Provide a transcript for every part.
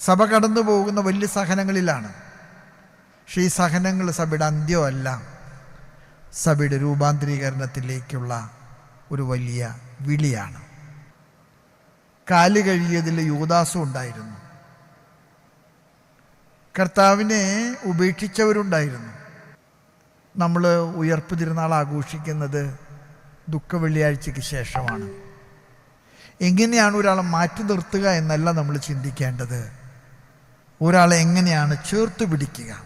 സഭ കടന്നു പോകുന്ന വലിയ സഹനങ്ങളിലാണ്. പക്ഷേ ഈ സഹനങ്ങൾ സഭയുടെ അന്ത്യമല്ല സഭയുടെ രൂപാന്തരീകരണത്തിലേക്കുള്ള ഒരു വലിയ വിളിയാണ്. കാൽ കഴിയതിൽ യുവദാസും ഉണ്ടായിരുന്നു. കർത്താവിനെ ഉപേക്ഷിച്ചവരുണ്ടായിരുന്നു. നമ്മൾ ഉയർപ്പ് തിരുനാൾ ആഘോഷിക്കുന്നത് ദുഃഖ വെള്ളിയാഴ്ചയ്ക്ക് ശേഷമാണ്. എങ്ങനെയാണ് ഒരാളെ മാറ്റി നിർത്തുക എന്നല്ല നമ്മൾ ചിന്തിക്കേണ്ടത്. ഒരാളെ എങ്ങനെയാണ് ചേർത്ത് പിടിക്കുക?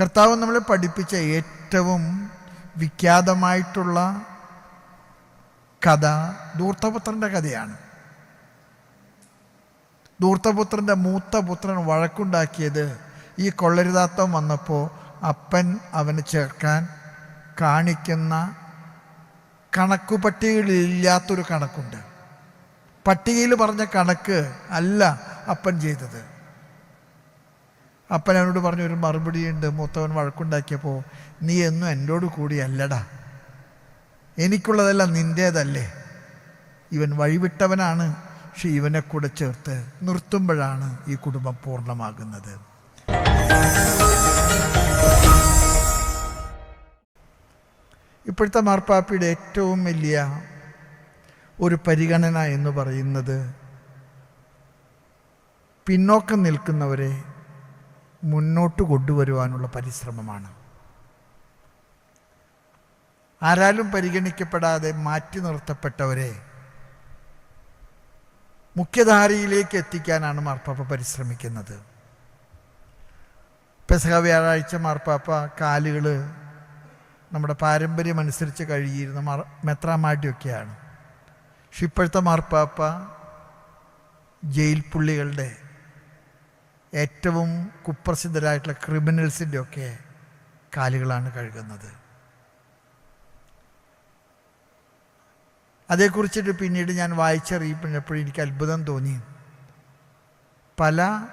കർത്താവ് നമ്മളെ പഠിപ്പിച്ച ഏറ്റവും വിഖ്യാതമായിട്ടുള്ള കഥ ദൂർത്തപുത്രന്റെ കഥയാണ്. ദൂർത്തപുത്രന്റെ മൂത്ത പുത്രൻ വഴക്കുണ്ടാക്കിയത് ഈ കൊള്ളരുതാത്തം വന്നപ്പോൾ അപ്പൻ അവന് ചേർക്കാൻ കാണിക്കുന്ന കണക്കു പട്ടികയിലില്ലാത്തൊരു കണക്കുണ്ട്. പട്ടികയിൽ പറഞ്ഞ കണക്ക് അല്ല അപ്പൻ ചെയ്തത്. അപ്പൻ അവനോട് പറഞ്ഞു ഒരു മറുപടിയുണ്ട്. മൂത്തവൻ വഴക്കുണ്ടാക്കിയപ്പോൾ നീ എന്നും എന്നോട് കൂടിയല്ലടാ എനിക്കുള്ളതെല്ലാം നിന്റേതല്ലേ ഇവൻ വഴിവിട്ടവനാണ്. പക്ഷെ ഇവനെ കൂടെ ചേർത്ത് നിർത്തുമ്പോഴാണ് ഈ കുടുംബം പൂർണമാകുന്നത്. ഇപ്പോഴത്തെ മാർപ്പാപ്പിയുടെ ഏറ്റവും വലിയ ഒരു പരിഗണന എന്ന് പറയുന്നത് പിന്നോക്കം നിൽക്കുന്നവരെ മുന്നോട്ട് കൊണ്ടുവരുവാനുള്ള പരിശ്രമമാണ്. ആരാലും പരിഗണിക്കപ്പെടാതെ മാറ്റി നിർത്തപ്പെട്ടവരെ മുഖ്യധാരയിലേക്ക് എത്തിക്കാനാണ് മാർപ്പാപ്പ പരിശ്രമിക്കുന്നത്. പെസഹ വ്യാഴാഴ്ച മാർപ്പാപ്പ കാലുകൾ നമ്മുടെ പാരമ്പര്യമനുസരിച്ച് കഴിയിരുന്ന മാർ മെത്രാമാട്ടിയൊക്കെയാണ് പക്ഷെ ഇപ്പോഴത്തെ മാർപ്പാപ്പ ജയിൽ പുള്ളികളുടെ ഏറ്റവും കുപ്രസിദ്ധരായിട്ടുള്ള ക്രിമിനൽസിന്റെ ഒക്കെ കാലുകളാണ് കഴുകുന്നത്. അതേക്കുറിച്ചിട്ട് പിന്നീട് ഞാൻ വായിച്ചറിയപ്പോഴപ്പോഴും എനിക്ക് അത്ഭുതം തോന്നി. പല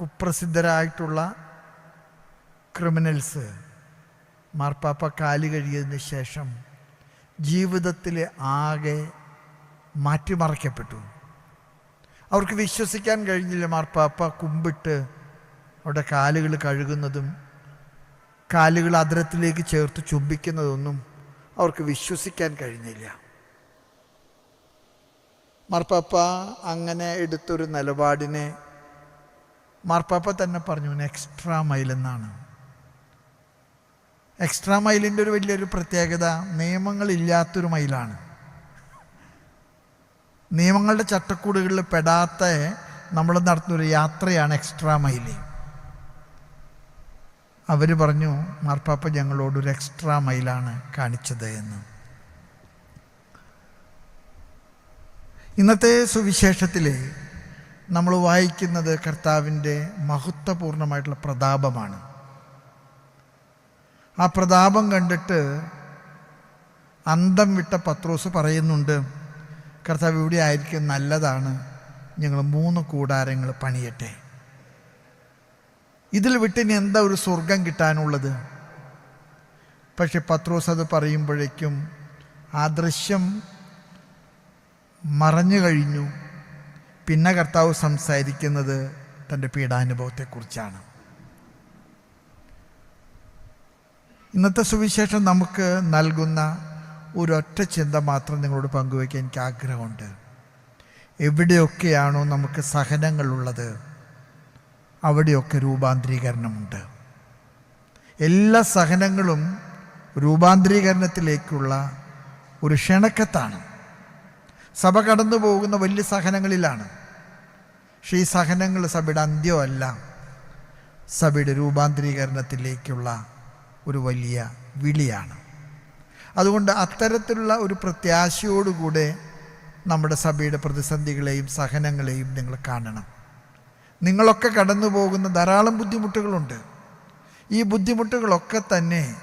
കുപ്രസിദ്ധരായിട്ടുള്ള ക്രിമിനൽസ് മാർപ്പാപ്പ കാൽ കഴിയതിന് ശേഷം ജീവിതത്തിൽ ആകെ മാറ്റിമറിക്കപ്പെട്ടു. അവർക്ക് വിശ്വസിക്കാൻ കഴിഞ്ഞില്ല. മാർപ്പാപ്പ കുമ്പിട്ട് അവിടെ കാലുകൾ കഴുകുന്നതും കാലുകൾ അതിരത്തിലേക്ക് ചേർത്ത് ചുംബിക്കുന്നതൊന്നും അവർക്ക് വിശ്വസിക്കാൻ കഴിഞ്ഞില്ല. മാർപ്പാപ്പ അങ്ങനെ എടുത്തൊരു നിലപാടിനെ മാർപ്പാപ്പ തന്നെ പറഞ്ഞു എക്സ്ട്രാ മൈൽ എന്നാണ്. എക്സ്ട്രാ മൈലിന്റെ ഒരു വലിയൊരു പ്രത്യേകത നിയമങ്ങളില്ലാത്തൊരു മൈലാണ് നിയമങ്ങളുടെ ചട്ടക്കൂടുകളിൽ പെടാത്ത നമ്മൾ നടത്തുന്നൊരു യാത്രയാണ് എക്സ്ട്രാ മൈൽ അവർ പറഞ്ഞു മാർപ്പാപ്പ ഞങ്ങളോടൊരു എക്സ്ട്രാ മൈലാണ് കാണിച്ചത് എന്ന്. ഇന്നത്തെ സുവിശേഷത്തിൽ നമ്മൾ വായിക്കുന്നത് കർത്താവിന്റെ മഹത്വപൂർണമായിട്ടുള്ള പ്രതാപമാണ്. ആ പ്രതാപം കണ്ടിട്ട് അന്തം വിട്ട പത്രോസ് പറയുന്നുണ്ട് കർത്താവ് ഇവിടെ ആയിരിക്കും നല്ലതാണ്. ഞങ്ങൾ മൂന്ന് കൂടാരങ്ങൾ പണിയട്ടെ. ഇതിൽ വിട്ടിന് എന്താ ഒരു സ്വർഗം കിട്ടാനുള്ളത്? പക്ഷെ പത്രോസ് അത് പറയുമ്പോഴേക്കും ആ ദൃശ്യം മറഞ്ഞു കഴിഞ്ഞു. പിന്നെ കർത്താവ് സംസാരിക്കുന്നത് തന്റെ പീഡാനുഭവത്തെക്കുറിച്ചാണ്. ഇന്നത്തെ സുവിശേഷം നമുക്ക് നൽകുന്ന ഒരൊറ്റ ചിന്ത മാത്രം നിങ്ങളോട് പങ്കുവയ്ക്കാൻ എനിക്ക് ആഗ്രഹമുണ്ട് എവിടെയൊക്കെയാണോ നമുക്ക് സഹനങ്ങളുള്ളത് അവിടെയൊക്കെ രൂപാന്തരീകരണമുണ്ട്. എല്ലാ സഹനങ്ങളും രൂപാന്തരീകരണത്തിലേക്കുള്ള ഒരു ക്ഷണക്കത്താണ്. സഭ കടന്നു പോകുന്ന വലിയ സഹനങ്ങളിലാണ്. പക്ഷേ ഈ സഹനങ്ങൾ സഭയുടെ അന്ത്യമല്ല സഭയുടെ രൂപാന്തരീകരണത്തിലേക്കുള്ള ഒരു വലിയ വിളിയാണ്. അതുകൊണ്ട് അത്തരത്തിലുള്ള ഒരു പ്രത്യാശയോടുകൂടെ നമ്മുടെ സഭയുടെ പ്രതിസന്ധികളെയും സഹനങ്ങളെയും നിങ്ങൾ കാണണം. നിങ്ങളൊക്കെ കടന്നു പോകുന്ന ധാരാളം ബുദ്ധിമുട്ടുകളുണ്ട്. ഈ ബുദ്ധിമുട്ടുകളൊക്കെ തന്നെ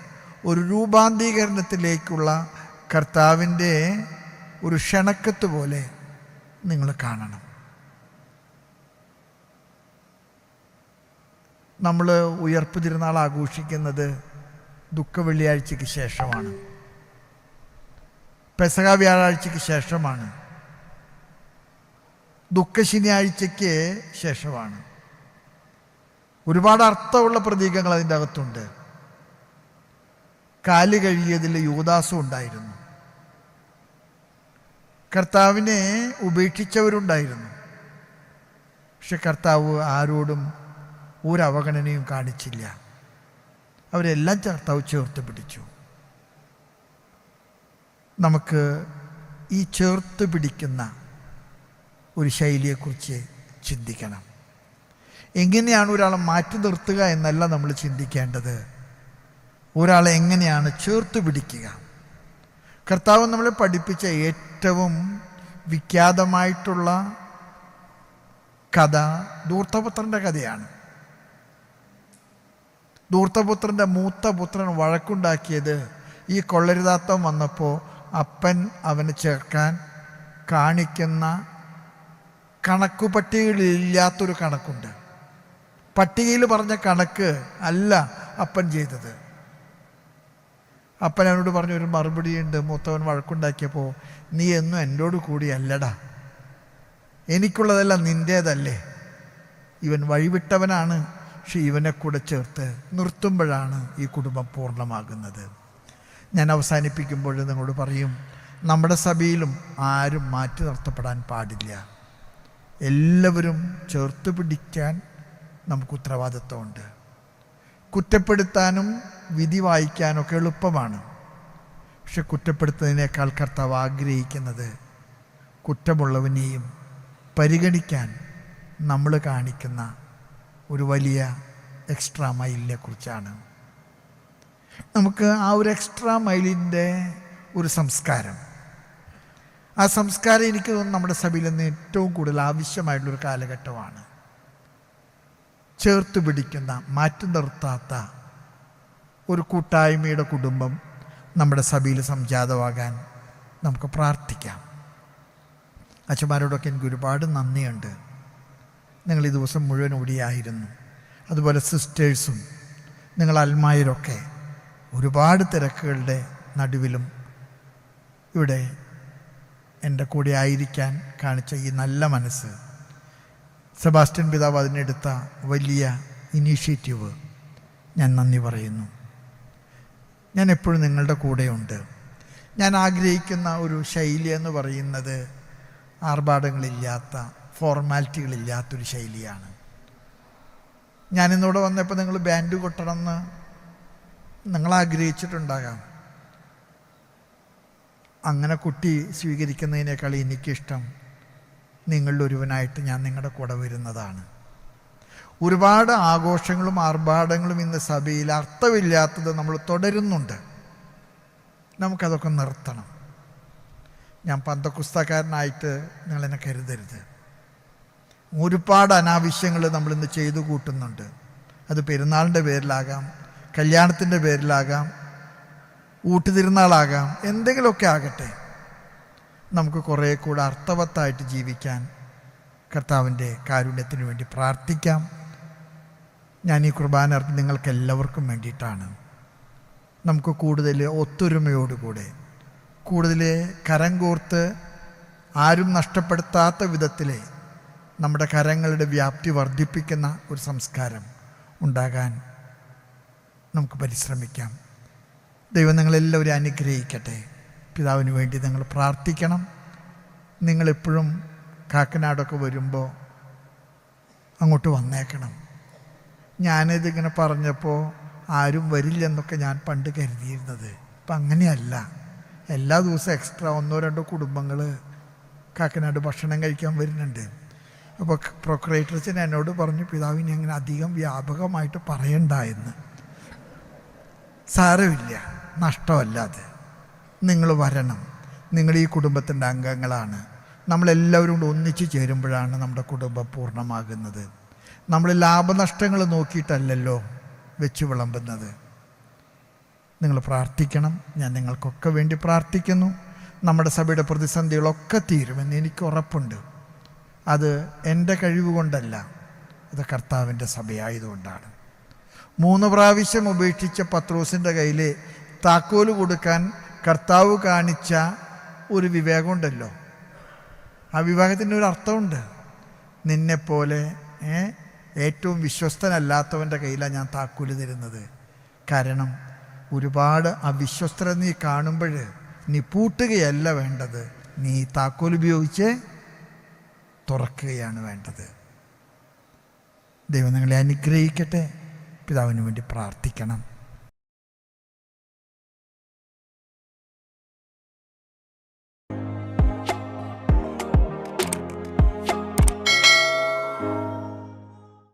ഒരു രൂപാന്തീകരണത്തിലേക്കുള്ള കർത്താവിന്റെ ഒരു ക്ഷണക്കത്ത് പോലെ നിങ്ങൾ കാണണം. നമ്മൾ ഉയർപ്പ് തിരുനാൾ ആഘോഷിക്കുന്നത് ദുഃഖ വെള്ളിയാഴ്ചയ്ക്ക് ശേഷമാണ്. പെസക വ്യാഴാഴ്ചയ്ക്ക് ശേഷമാണ്. ദുഃഖശനിയാഴ്ചയ്ക്ക് ശേഷമാണ്. ഒരുപാട് അർത്ഥമുള്ള പ്രതീകങ്ങൾ അതിന്റെ അകത്തുണ്ട്. കാൽ കഴുകിയതിൽ യൂദാസും ഉണ്ടായിരുന്നു. കർത്താവിനെ ഉപേക്ഷിച്ചവരുണ്ടായിരുന്നു. പക്ഷെ കർത്താവ് ആരോടും ഒരവഗണനയും കാണിച്ചില്ല. അവരെല്ലാം കർത്താവ് ചേർത്ത് പിടിച്ചു. നമുക്ക് ഈ ചേർത്ത് പിടിക്കുന്ന ഒരു ശൈലിയെക്കുറിച്ച് ചിന്തിക്കണം. എങ്ങനെയാണ് ഒരാളെ മാറ്റി നിർത്തുക എന്നല്ല നമ്മൾ ചിന്തിക്കേണ്ടത്. ഒരാളെ എങ്ങനെയാണ് ചേർത്ത് പിടിക്കുക. കർത്താവ് നമ്മളെ പഠിപ്പിച്ച ഏറ്റവും വിഖ്യാതമായിട്ടുള്ള കഥ ദൂർത്തപുത്രന്റെ കഥയാണ്. ദൂർത്തപുത്രന്റെ മൂത്ത പുത്രൻ വഴക്കുണ്ടാക്കിയത് ഈ കൊള്ളരുതാത്തം വന്നപ്പോൾ അപ്പൻ അവന് ചേർക്കാൻ കാണിക്കുന്ന കണക്കു പട്ടികയിലില്ലാത്തൊരു കണക്കുണ്ട്. പട്ടികയിൽ പറഞ്ഞ കണക്ക് അല്ല അപ്പൻ ചെയ്തത്. അപ്പൻ അവനോട് പറഞ്ഞ ഒരു മറുപടിയുണ്ട് മൂത്തവൻ വഴക്കുണ്ടാക്കിയപ്പോൾ നീ എന്നും എന്നോട് കൂടി അല്ലടാ. എനിക്കുള്ളതെല്ലാം നിന്റേതല്ലേ ഇവൻ വഴിവിട്ടവനാണ് പക്ഷെ ഇവനെ കൂടെ ചേർത്ത് നിർത്തുമ്പോഴാണ് ഈ കുടുംബം പൂർണമാകുന്നത്. ഞാൻ അവസാനിപ്പിക്കുമ്പോൾ നിങ്ങളോട് പറയും നമ്മുടെ സഭയിലും ആരും മാറ്റി നിർത്തപ്പെടാൻ പാടില്ല. എല്ലാവരും ചേർത്ത് പിടിക്കാൻ നമുക്ക് ഉത്തരവാദിത്വമുണ്ട്. കുറ്റപ്പെടുത്താനും വിധി വായിക്കാനൊക്കെ എളുപ്പമാണ്. പക്ഷെ കുറ്റപ്പെടുത്തുന്നതിനേക്കാൾ കർത്താവ് ആഗ്രഹിക്കുന്നത് കുറ്റമുള്ളവനെയും പരിഗണിക്കാൻ നമ്മൾ കാണിക്കുന്ന ഒരു വലിയ എക്സ്ട്രാ മൈലിനെ കുറിച്ചാണ് നമുക്ക് ആ ഒരു എക്സ്ട്രാ മൈലിന്റെ ഒരു സംസ്കാരം. ആ സംസ്കാരം എനിക്ക് തോന്നുന്നു നമ്മുടെ സഭയിൽ നിന്ന് ഏറ്റവും കൂടുതൽ ആവശ്യമായിട്ടുള്ളൊരു കാലഘട്ടമാണ്. ചേർത്ത് പിടിക്കുന്ന മാറ്റി നിർത്താത്ത ഒരു കൂട്ടായ്മയുടെ കുടുംബം നമ്മുടെ സഭയിൽ സംജാതമാകാൻ നമുക്ക് പ്രാർത്ഥിക്കാം. അച്ഛന്മാരോടൊക്കെ എനിക്ക് ഒരുപാട് നന്ദിയുണ്ട്. നിങ്ങൾ ഈ ദിവസം മുഴുവൻ ഓടിയായിരുന്നു. അതുപോലെ സിസ്റ്റേഴ്സും നിങ്ങൾ അൽമായരൊക്കെ ഒരുപാട് തിരക്കുകളുടെ നടുവിലും ഇവിടെ എന്റെ കൂടെ ആയിരിക്കാൻ കാണിച്ച ഈ നല്ല മനസ്സ്. സെബാസ്റ്റ്യൻ പിതാവ് അതിനെടുത്ത വലിയ ഇനീഷ്യേറ്റീവ്. ഞാൻ നന്ദി പറയുന്നു. ഞാൻ എപ്പോഴും നിങ്ങളുടെ കൂടെയുണ്ട്. ഞാൻ ആഗ്രഹിക്കുന്ന ഒരു ശൈലി എന്ന് പറയുന്നത് ആർഭാടങ്ങളില്ലാത്ത ഫോർമാലിറ്റികളില്ലാത്തൊരു ശൈലിയാണ്. ഞാനിന്നിവിടെ വന്നപ്പോൾ നിങ്ങൾ ബാൻഡ് കൊട്ടണമെന്ന് നിങ്ങൾ ആഗ്രഹിച്ചിട്ടുണ്ടാകാം അങ്ങനെ കുട്ടി സ്വീകരിക്കുന്നതിനേക്കാൾ എനിക്കിഷ്ടം നിങ്ങളിൽ ഒരുവനായിട്ട് ഞാൻ നിങ്ങളുടെ കൂടെ വരുന്നതാണ്. ഒരുപാട് ആഘോഷങ്ങളും ആർഭാടങ്ങളും ഇന്ന് സഭയിൽ അർത്ഥമില്ലാത്തത് നമ്മൾ തുടരുന്നുണ്ട്. നമുക്കതൊക്കെ നിർത്തണം. ഞാൻ പന്തക്കുസ്തക്കാരനായിട്ട് നിങ്ങളെന്നെ കരുതരുത്. ഒരുപാട് അനാവശ്യങ്ങൾ നമ്മളിന്ന് ചെയ്തു കൂട്ടുന്നുണ്ട്. അത് പെരുന്നാളിന്റെ പേരിലാകാം കല്യാണത്തിന്റെ പേരിലാകാം ഊട്ടുതിരുന്നാളാകാം എന്തെങ്കിലുമൊക്കെ ആകട്ടെ. നമുക്ക് കുറേ കൂടെ അർത്ഥവത്തായിട്ട് ജീവിക്കാൻ കർത്താവിന്റെ കാരുണ്യത്തിന് വേണ്ടി പ്രാർത്ഥിക്കാം. ഞാൻ ഈ കുർബാന അർത്ഥം നിങ്ങൾക്ക് എല്ലാവർക്കും വേണ്ടിയിട്ടാണ്. നമുക്ക് കൂടുതൽ ഒത്തൊരുമയോടുകൂടെ കൂടുതൽ കരം കോർത്ത് ആരും നഷ്ടപ്പെടുത്താത്ത വിധത്തിൽ നമ്മുടെ കരങ്ങളുടെ വ്യാപ്തി വർദ്ധിപ്പിക്കുന്ന ഒരു സംസ്കാരം ഉണ്ടാകാൻ നമുക്ക് പരിശ്രമിക്കാം. ദൈവം നിങ്ങളെല്ലാവരും അനുഗ്രഹിക്കട്ടെ. പിതാവിന് വേണ്ടി നിങ്ങൾ പ്രാർത്ഥിക്കണം. നിങ്ങളെപ്പോഴും കാക്കനാടൊക്കെ വരുമ്പോൾ അങ്ങോട്ട് വന്നേക്കണം. ഞാനിതിങ്ങനെ പറഞ്ഞപ്പോൾ ആരും വരില്ലെന്നൊക്കെ ഞാൻ പണ്ട് കരുതിയിരുന്നത്. ഇപ്പം അങ്ങനെയല്ല. എല്ലാ ദിവസവും എക്സ്ട്രാ ഒന്നോ രണ്ടോ കുടുംബങ്ങൾ കാക്കനാട് ഭക്ഷണം കഴിക്കാൻ വരുന്നുണ്ട്. അപ്പോൾ പ്രൊക്രേറ്റർസിന് എന്നോട് പറഞ്ഞു പിതാവിനെ അങ്ങനെ അധികം വ്യാപകമായിട്ട് പറയണ്ട എന്ന്. സാരമില്ല. നഷ്ടമല്ലാതെ നിങ്ങൾ വരണം. നിങ്ങൾ ഈ കുടുംബത്തിന്റെ അംഗങ്ങളാണ്. നമ്മളെല്ലാവരും കൂടെ ഒന്നിച്ച് ചേരുമ്പോഴാണ് നമ്മുടെ കുടുംബം പൂർണമാകുന്നത്. നമ്മൾ ലാഭനഷ്ടങ്ങൾ നോക്കിയിട്ടല്ലല്ലോ വെച്ച് വിളമ്പുന്നത്. നിങ്ങൾ പ്രാർത്ഥിക്കണം. ഞാൻ നിങ്ങൾക്കൊക്കെ വേണ്ടി പ്രാർത്ഥിക്കുന്നു. നമ്മുടെ സഭയുടെ പ്രതിസന്ധികളൊക്കെ തീരുമെന്ന് എനിക്ക് ഉറപ്പുണ്ട്. അത് എന്റെ കഴിവ് കൊണ്ടല്ല അത് കർത്താവിന്റെ സഭയായതുകൊണ്ടാണ്. മൂന്ന് പ്രാവശ്യം ഉപേക്ഷിച്ച പത്രോസിന്റെ കയ്യിൽ താക്കോൽ കൊടുക്കാൻ കർത്താവ് കാണിച്ച ഒരു വിവേകമുണ്ടല്ലോ. ആ വിവേകത്തിന്റെ ഒരു അർത്ഥമുണ്ട്. നിന്നെപ്പോലെ ഏറ്റവും വിശ്വസ്തനല്ലാത്തവന്റെ കയ്യിലാണ് ഞാൻ താക്കോൽ തരുന്നത്. കാരണം ഒരുപാട് അവിശ്വസ്തര നീ കാണുമ്പോൾ നീ പൂട്ടുകയല്ല വേണ്ടത്. നീ താക്കോൽ ഉപയോഗിച്ച് തുറക്കുകയാണ് വേണ്ടത്. ദൈവം നിങ്ങളെ അനുഗ്രഹിക്കട്ടെ. പിതാവിന് വേണ്ടി പ്രാർത്ഥിക്കണം.